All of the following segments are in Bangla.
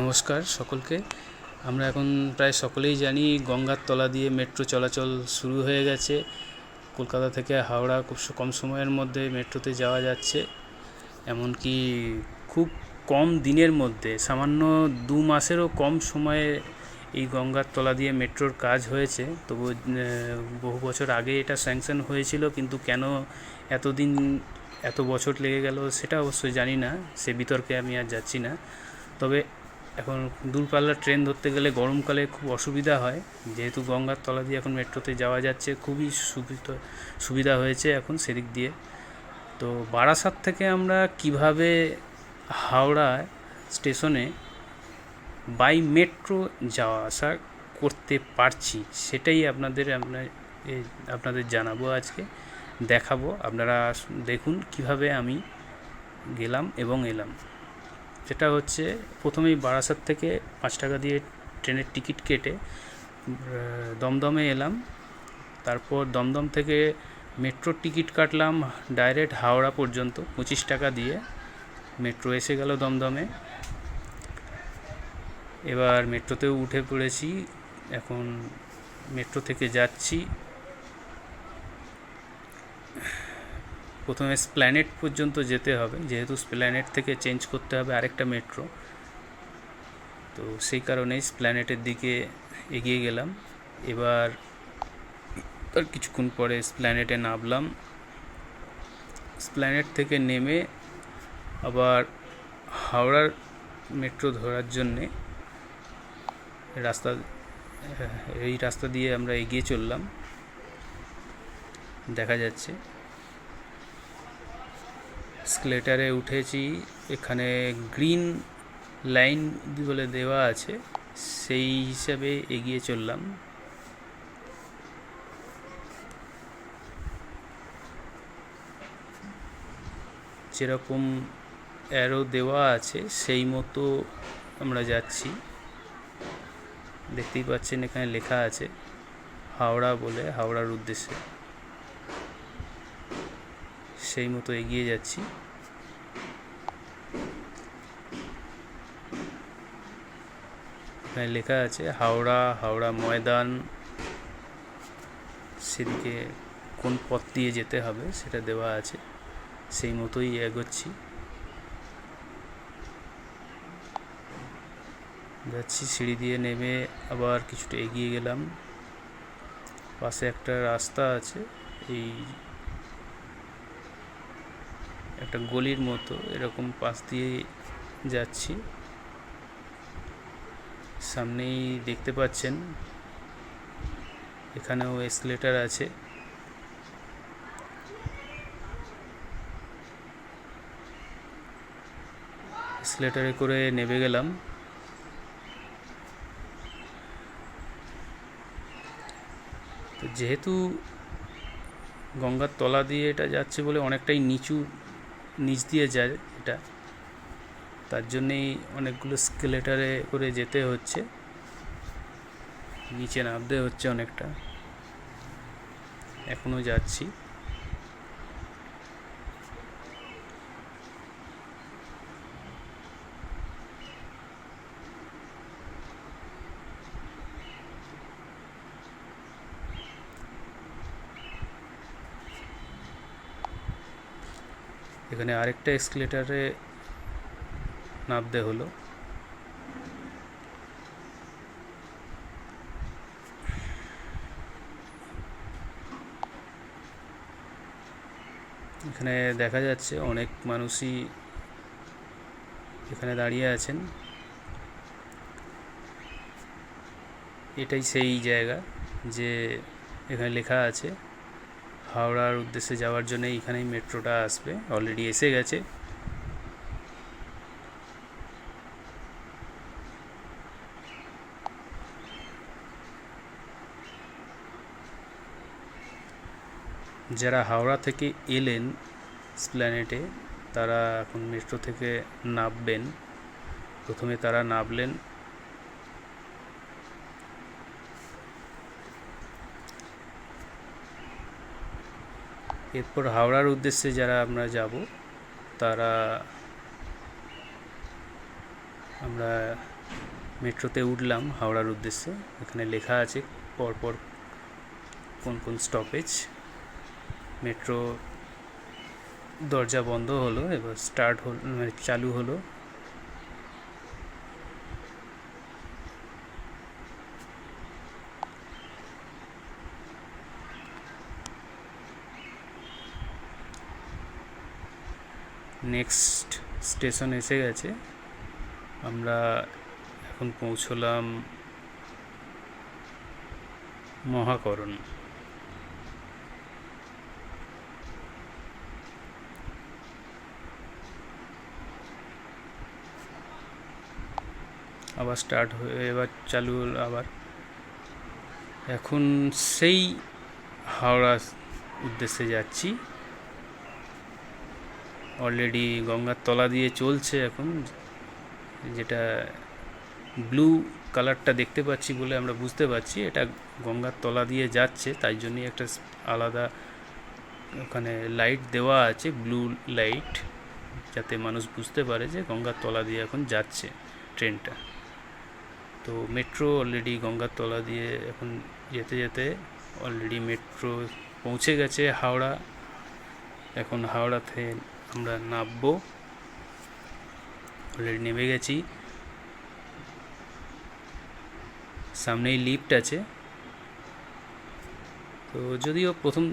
নমস্কার সকলকে। আমরা এখন প্রায় সকলেই জানি গঙ্গার তলা দিয়ে মেট্রো চলাচল শুরু হয়ে গেছে। কলকাতা থেকে হাওড়া খুব কম সময়ের মধ্যে মেট্রোতে যাওয়া যাচ্ছে। এমনকি খুব কম দিনের মধ্যে, সামান্য দু মাসেরও কম সময়ে এই গঙ্গার তলা দিয়ে মেট্রোর কাজ হয়েছে। তবু বহু বছর আগে এটা স্যাংশন হয়েছিল, কিন্তু কেন এতদিন, এত বছর লেগে গেল সেটা অবশ্যই জানি না। সে বিতর্কে আমি আর যাচ্ছি না। তবে এখন দূরপাল্লার ট্রেন ধরতে গেলে গরমকালে খুব অসুবিধা হয়। যেহেতু গঙ্গার তলা দিয়ে এখন মেট্রোতে যাওয়া যাচ্ছে, খুবই সুবিধা সুবিধা হয়েছে এখন সেদিক দিয়ে। তো বারাসাত থেকে আমরা কীভাবে হাওড়া স্টেশনে বাই মেট্রো যাওয়া আসা করতে পারছি সেটাই আপনাদের আপনাদের জানাব আজকে, দেখাবো। আপনারা দেখুন কীভাবে আমি গেলাম এবং এলাম। যেটা হচ্ছে প্রথমেই বারাসাত থেকে পাঁচ টাকা দিয়ে ট্রেনের টিকিট কেটে দমদমে এলাম। তারপর দমদম থেকে মেট্রোর টিকিট কাটলাম ডাইরেক্ট হাওড়া পর্যন্ত, পঁচিশ টাকা দিয়ে। মেট্রো এসে গেল দমদমে। এবার মেট্রোতেও উঠে পড়েছি। এখন মেট্রো থেকে যাচ্ছি। প্রথমে স্প্ল্যানেট পর্যন্ত যেতে হবে, যেহেতু স্প্ল্যানেট থেকে চেঞ্জ করতে হবে আরেকটা মেট্রো তো সেই কারণেই স্প্ল্যানেটের দিকে এগিয়ে গেলাম। এবার তার কিছুক্ষণ পরে স্প্ল্যানেটে নামলাম। স্প্ল্যানেট থেকে নেমে আবার হাওড়ার মেট্রো ধরার জন্যে রাস্তা এই রাস্তা দিয়ে আমরা এগিয়ে চললাম। দেখা যাচ্ছে। স্কেলেটারে উঠেছি। এখানে গ্রিন লাইন বলে দেওয়া আছে। সেই হিসাবে এগিয়ে চললাম। যেরকম অ্যারো দেওয়া আছে, সেই মতো আমরা যাচ্ছি। দেখতেই পাচ্ছেন এখানে লেখা আছে, হাওড়া বলে, হাওড়ার উদ্দেশ্যে। সেই মতো এগিয়ে যাচ্ছি। এখানে লেখা আছে, হাওড়া হাওড়া ময়দান, সেদিকে কোন পথ দিয়ে যেতে হবে সেটা দেওয়া আছে। সেই মতোই এগোচ্ছি। যাচ্ছি, সিঁড়ি দিয়ে নেমে আবার কিছুটা এগিয়ে গেলাম। পাশে একটা রাস্তা আছে, এই একটা গলির মতো এরকম পাশ দিয়ে যাচ্ছি। সামনেই দেখতে পাচ্ছেন, এখানেও এসকেলেটার আছে। এসকেলেটারে করে নেমে গেলাম। তো যেহেতু গঙ্গার তলা দিয়ে এটা যাচ্ছে বলে অনেকটাই নিচু নিচ দিয়ে যায় এটা। তার জন্যেই অনেকগুলো স্কেলেটারে করে যেতে হচ্ছে। নিচে নামতে হচ্ছে অনেকটা। এখনও যাচ্ছি। এখানে আরেকটা এসকেলেটারে নামতে হলো। এখানে দেখা যাচ্ছে অনেক মানুষই এখানে দাঁড়িয়ে আছেন। এটাই সেই জায়গা যে এখানে লেখা আছে। হাওড়ার উদ্দেশ্যে যাওয়ার জন্য এখানেই মেট্রোটা আসবে। অলরেডি এসে গেছে। যারা হাওড়া থেকে এলেন স্প্ল্যানেটে, তারা এখন মেট্রো থেকে নামবেন। প্রথমে তারা নামলেন এরপর হাওড়ার উদ্দেশ্যে যারা আমরা যাব, তারা আমরা মেট্রোতে উঠলাম হাওড়ার উদ্দেশ্যে। এখানে লেখা আছে পরপর কোন কোন স্টপেজ মেট্রো দরজা বন্ধ হলো, এবার স্টার্ট হল মানে চালু হলো। নেক্সট স্টেশন এসে গেছে। আমরা এখন পৌঁছলাম মহাকরণ। আবার স্টার্ট হয়ে, এবার চালু হলো আবার। এখন সেই হাওড়া উদ্দেশ্যে যাচ্ছি। অলরেডি গঙ্গার তলা দিয়ে চলছে এখন, যেটা ব্লু কালারটা দেখতে পাচ্ছি বলে আমরা বুঝতে পারছি। এটা গঙ্গার তলা দিয়ে যাচ্ছে, তাই জন্যই একটা আলাদা ওখানে লাইট দেওয়া আছে ব্লু লাইট যাতে মানুষ বুঝতে পারে যে গঙ্গার তলা দিয়ে এখন যাচ্ছে ট্রেনটা। তো মেট্রো অলরেডি গঙ্গার তলা দিয়ে এখন যেতে যেতে অলরেডি মেট্রো পৌঁছে গেছে হাওড়া। এখন হাওড়াতে আমরা নামবো। অলরেডি নেমে গেছি। সামনেই লিফট আছে। তো যদিও প্রথম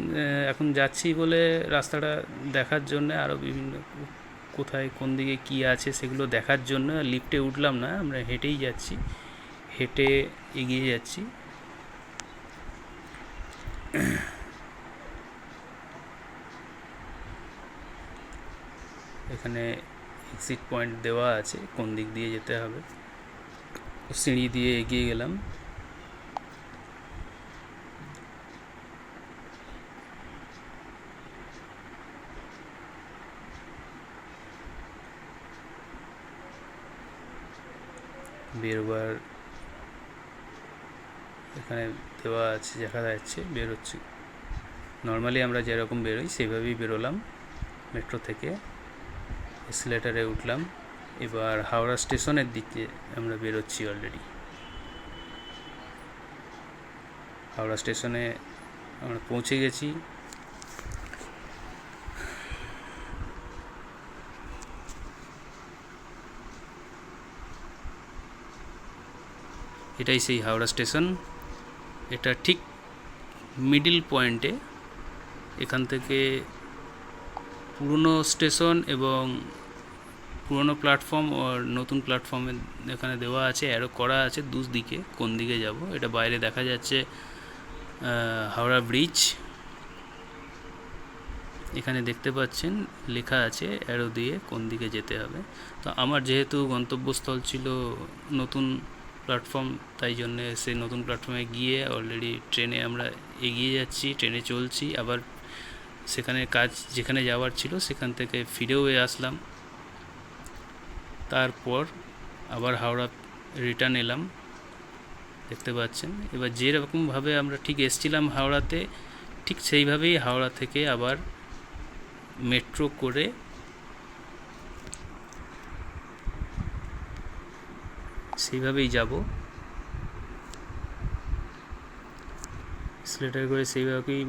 এখন যাচ্ছি বলে রাস্তাটা দেখার জন্য আরও বিভিন্ন কোথায় কোন দিকে কি আছে সেগুলো দেখার জন্য লিফটে উঠলাম না, আমরা হেঁটেই যাচ্ছি। হেঁটে এগিয়ে যাচ্ছি। এখানে এক্সিট পয়েন্ট দেওয়া আছে, কোন দিক দিয়ে যেতে হবে। সিঁড়ি দিয়ে এগিয়ে গেলাম। বেরোবার এখানে দেওয়া আছে, দেখা যাচ্ছে, বেরোচ্ছি। নর্মালি আমরা যেরকম বেরোই, সেভাবেই বেরোলাম মেট্রো থেকে। এসলেটারে উঠলাম। এবার হাওড়া স্টেশনের দিকে আমরা বেরোচ্ছি অলরেডি হাওড়া স্টেশনে আমরা পৌঁছে গেছি। এটাই সেই হাওড়া স্টেশন। এটা ঠিক মিডিল পয়েন্টে এখান থেকে পুরনো স্টেশন এবং পুরনো প্ল্যাটফর্ম ও নতুন প্ল্যাটফর্মে এখানে দেওয়া আছে অ্যারো করা আছে দুস দিকে, কোন দিকে যাব? এটা বাইরে দেখা যাচ্ছে হাওড়া ব্রিজ এখানে দেখতে পাচ্ছেন, লেখা আছে অ্যারো দিয়ে কোন দিকে যেতে হবে। তো আমার যেহেতু গন্তব্যস্থল ছিল নতুন প্ল্যাটফর্ম তাই জন্যে সেই নতুন প্ল্যাটফর্মে গিয়ে অলরেডি ট্রেনে আমরা এগিয়ে যাচ্ছি ট্রেনে চলছি। আবার সেখানে কাজ, যেখানে যাওয়ার ছিল, সেখান থেকে ফিরেও আসলাম। তারপর আবার হাওড়া রিটার্ন এলাম। দেখতে পাচ্ছেন। এবার যেরকমভাবে আমরা ঠিক এসছিলাম হাওড়াতে, ঠিক সেইভাবেই হাওড়া থেকে আবার মেট্রো করে সেইভাবেই যাব। স্লেটার করে সেইভাবেই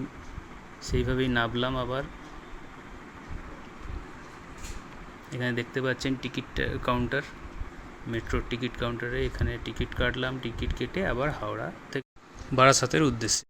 সেইভাবেই নামলাম আবার। এখানে দেখতে পাচ্ছেন টিকিট কাউন্টার মেট্রোর টিকিট কাউন্টারে এখানে টিকিট কাটলাম, টিকিট কেটে আবার হাওড়া থেকে বারাসাতের উদ্দেশ্যে।